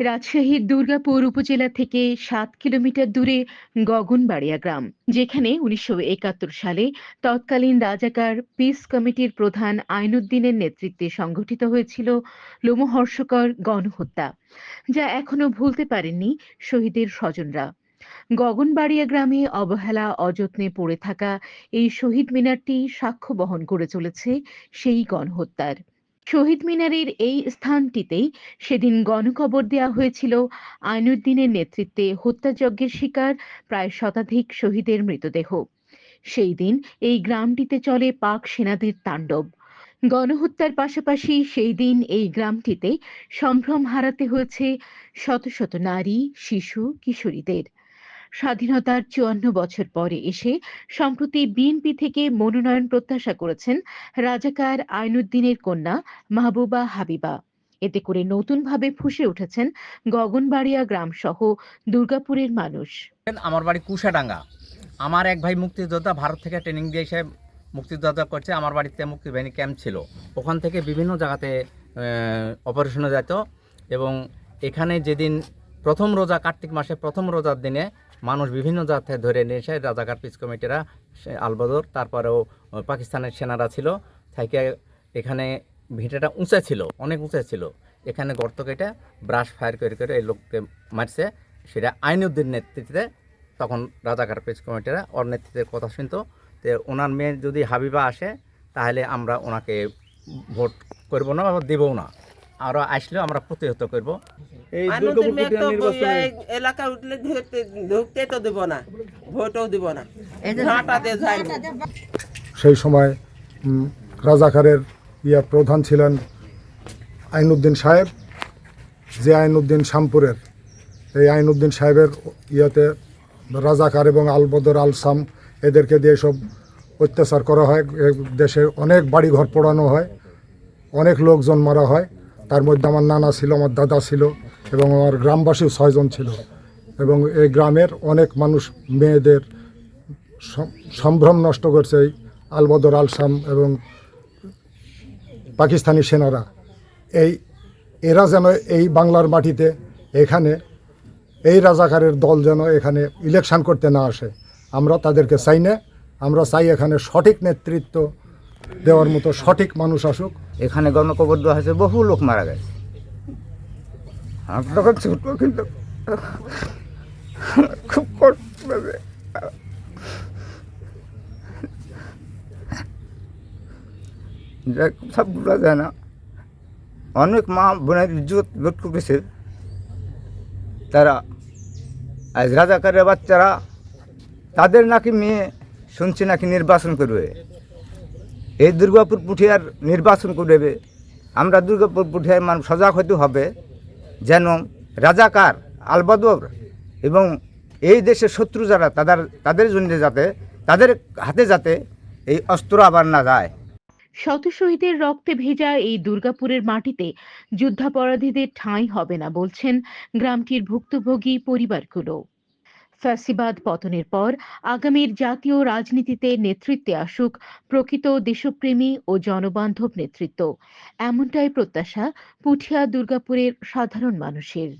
রাজশাহীর দুর্গাপুর উপজেলা থেকে সাত কিলোমিটার দূরে গগনবাড়িয়া গ্রাম, যেখানে উনিশশো একাত্তর সালে তৎকালীন রাজাকার পিস কমিটির প্রধান আইনুদ্দিনের নেতৃত্বে সংঘটিত হয়েছিল লোমহর্ষকর গণহত্যা, যা এখনও ভুলতে পারেননি শহীদের স্বজনরা। গগনবাড়িয়া গ্রামে অবহেলা, অযত্নে পড়ে থাকা এই শহীদ মিনারটি সাক্ষ্য বহন করে চলেছে সেই গণহত্যার। শহীদ মিনারের এই স্থানটিতেই সেদিন গণকবর দেওয়া হয়েছিল। আইনুদ্দিনের নেতৃত্বে হত্যাযজ্ঞের শিকার প্রায় শতাধিক শহীদের মৃতদেহ। সেই দিন এই গ্রামটিতে চলে পাক সেনাদের তাণ্ডব। গণহত্যার পাশাপাশি সেই দিন এই গ্রামটিতে সম্ভ্রম হারাতে হয়েছে শত শত নারী, শিশু, কিশোরীদের। স্বাধীনতার চুয়ান্ন বছর পরে এসে সম্প্রতি বিএনপি থেকে মনোনয়ন প্রত্যাশা করেছেন রাজাকার আইনুদ্দিনের কন্যা মাহবুবা হাবিবা। এতে করে নতুনভাবে ফুসে উঠেছেন গগনবাড়িয়া গ্রাম সহ দুর্গাপুরের মানুষ। আমার বাড়ি কুশাডাঙ্গা। আমার এক ভাই মুক্তিযোদ্ধা ভারত থেকে ট্রেনিং দিয়ে এসে মুক্তিযোদ্ধা করছে। আমার বাড়িতে মুক্তিবাহিনী ক্যাম্প ছিল। ওখান থেকে বিভিন্ন জায়গাতে অপারেশনে যেত এবং এখানে যেদিন প্রথম রোজা কার্তিক মাসে প্রথম রোজার দিনে মানুষ বিভিন্ন থেকে ধরে নিয়ে এসে রাজাকার পিস কমিটিরা আলবদর, তারপরেও পাকিস্তানের সেনারা ছিল, থেকে এখানে ভিটেটা উঁচা ছিল, অনেক উঁচা ছিল। এখানে গর্ত কেটে ব্রাশ ফায়ার করে করে এই লোককে মারছে। সেটা আইনুদ্দিন নেতৃত্বে তখন রাজাকার পেজ কমিটিরা ওর নেতৃত্বের কথা শুনতো। তো ওনার মেয়ে যদি হাবিবা আসে, তাহলে আমরা ওনাকে ভোট করব না বা দেবও না। আরও আসলেও আমরা প্রতিহত করব। এই এলাকা উঠলে ঢুকতে ঢুকতে তো দিব না ভোটও দিব না। সেই সময় রাজাকারের ইয়া প্রধান ছিলেন আইনুদ্দিন সাহেব। যে আইনুদ্দিন শামপুরের এই আইনুদ্দিন সাহেবের ইয়াতে রাজাকার এবং আলবদর আলসাম এদেরকে দিয়ে সব অত্যাচার করা হয়। এ দেশে অনেক বাড়িঘর পোড়ানো হয় অনেক লোকজন মারা হয়। তার মধ্যে আমার নানা ছিল, আমার দাদা ছিল এবং আমার গ্রামবাসীও ছয়জন ছিল। এবং এই গ্রামের অনেক মানুষ মেয়েদের সম্ভ্রম নষ্ট করছে এই আলবদর, আলসাম এবং পাকিস্তানি সেনারা। এই, এরা যেন এই বাংলার মাটিতে এখানে এই রাজাকারের দল যেন এখানে ইলেকশন করতে না আসে। আমরা তাদেরকে চাই না, আমরা চাই এখানে সঠিক নেতৃত্ব দেওয়ার মতো সঠিক মানুষ আসুক। এখানে গণকবর দেওয়া হয়েছে, বহু লোক মারা গেছে। ছোট কিন্তু খুব কষ্ট সব বলা যায় না। অনেক মা বোনের ইজ্জত লুট করেছে তারা, আজ রাজাকারের বাচ্চারা তাদের নাকি মেয়ে শুনছি নাকি নির্বাচন করবে। এই দুর্গাপুর পুঠিয়ার নির্বাচন করবে, আমরা দুর্গাপুর পুঠিয়ার মানুষ সজাগ হতে হবে যেন রাজাকার, আলবদর এবং এই দেশের শত্রু যারা, তাদের তাদের জন্য যাতে, তাদের হাতে যাতে এই অস্ত্র আবার না যায়। শত শহীদের রক্তে ভেজা এই দুর্গাপুরের মাটিতে যুদ্ধাপরাধীদের ঠাঁই হবে না বলছেন গ্রামটির ভুক্তভোগী পরিবারগুলো। ফ্যাসিবাদ পতনের পর আগামীর জাতীয় রাজনীতিতে নেতৃত্বে আসুক প্রকৃত দেশপ্রেমী ও জনবান্ধব নেতৃত্ব। এমনটাই প্রত্যাশা পুঠিয়া দুর্গাপুরের সাধারণ মানুষের।